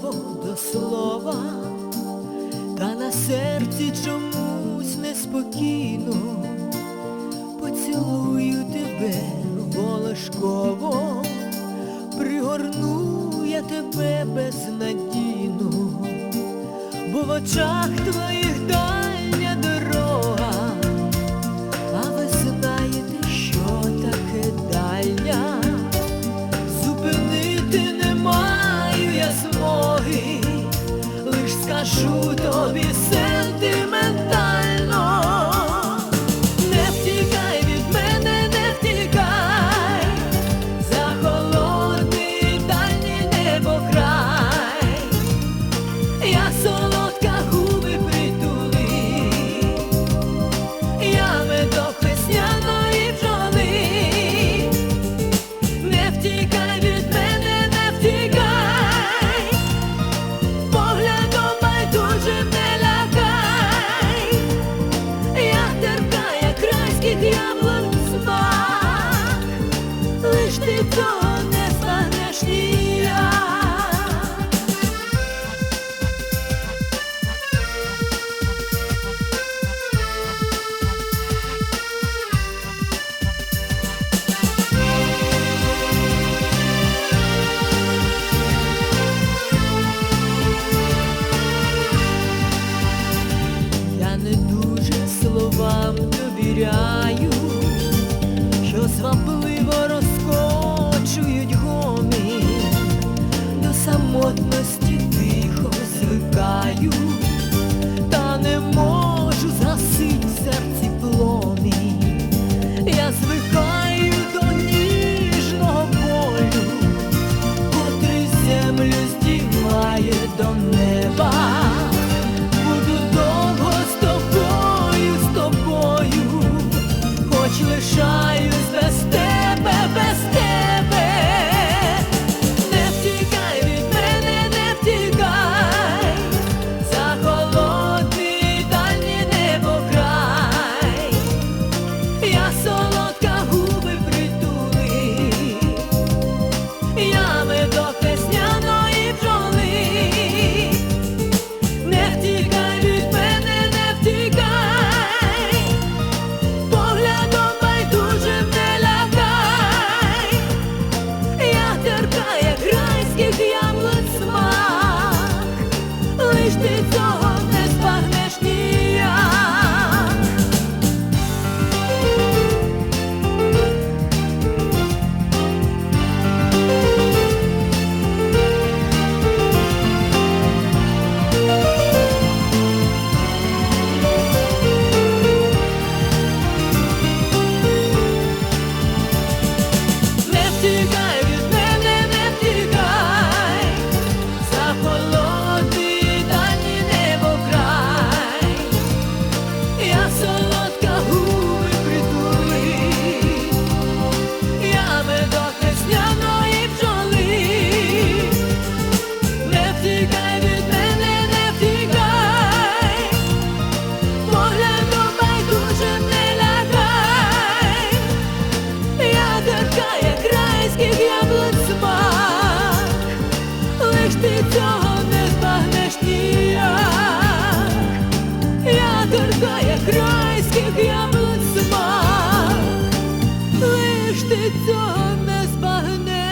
слово до слова, та на серці чомусь неспокійно поцілую тебе волошково, пригорну я тебе безнадійно, бо в очах твоїх. kažu, to bi звабливо розкочують гомін, до самотності тихо звикають. It's all bahne